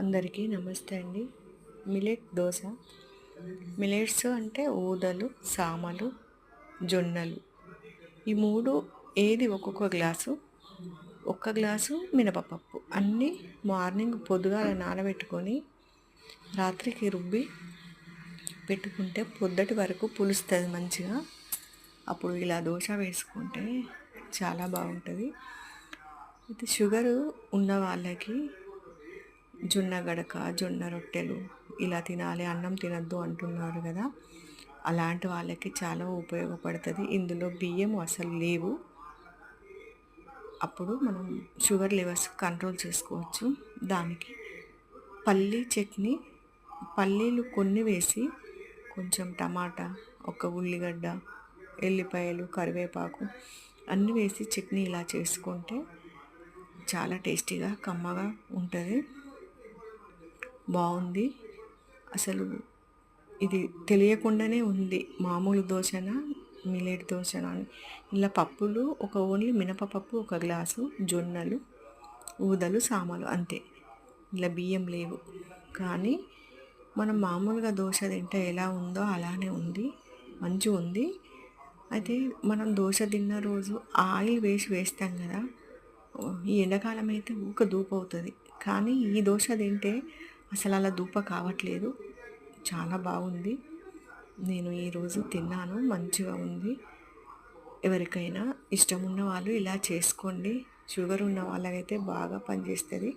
అందరికీ నమస్తే అండి. మిలెట్ దోశ. మిలెట్స్ అంటే ఊదలు సామలు జొన్నలు. ఈ మూడు ఏది ఒక్కొక్క గ్లాసు? ఒక్క గ్లాసు మినపపప్పు. అన్నీ మార్నింగ్ పొద్దుగాల నానబెట్టుకొని రాత్రికి రుబ్బి పెట్టుకుంటే పొద్దటి వరకు పులుస్తుంది మంచిగా. అప్పుడు ఇలా దోశ వేసుకుంటే చాలా బాగుంటుంది. అయితే షుగరు ఉన్న వాళ్ళకి జొన్న గడక జొన్న రొట్టెలు ఇలా తినాలి అన్నం తినద్దు అంటున్నారు కదా. అలాంటి వాళ్ళకి చాలా ఉపయోగపడుతుంది. ఇందులో బియ్యం అసలు లేవు. అప్పుడు మనం షుగర్ లెవెల్స్ కంట్రోల్ చేసుకోవచ్చు. దానికి పల్లీ చట్నీ పల్లీలు కొన్ని వేసి కొంచెం టమాటా ఒక ఉల్లిగడ్డ ఎల్లిపాయలు కరివేపాకు అన్నీ వేసి చట్నీ ఇలా చేసుకుంటే చాలా టేస్టీగా కమ్మగా ఉంటుంది. బాగుంది. అసలు ఇది తెలియకుండానే ఉంది. మామూలు దోశన మిలేట్ దోశన అని. ఇలా పప్పులు ఒక ఓన్లీ మినపపప్పు ఒక గ్లాసు జొన్నలు ఊదలు సామలు అంతే. ఇలా బియ్యం లేవు. కానీ మనం మామూలుగా దోశ తింటే ఎలా ఉందో అలానే ఉంది. మంచిగా ఉంది. అయితే మనం దోశ తిన్న రోజు ఆయిల్ వేసి వేస్తాం కదా. ఈ ఎండాకాలం అయితే ఊక దూపు అవుతుంది కానీ ఈ దోశ తింటే అసలు అలా దూప కావట్లేదు. చాలా బాగుంది. నేను ఈరోజు తిన్నాను. మంచిగా ఉంది. ఎవరికైనా ఇష్టం ఉన్న వాళ్ళు ఇలా చేసుకోండి. షుగర్ ఉన్న వాళ్ళకైతే బాగా పనిచేస్తుంది.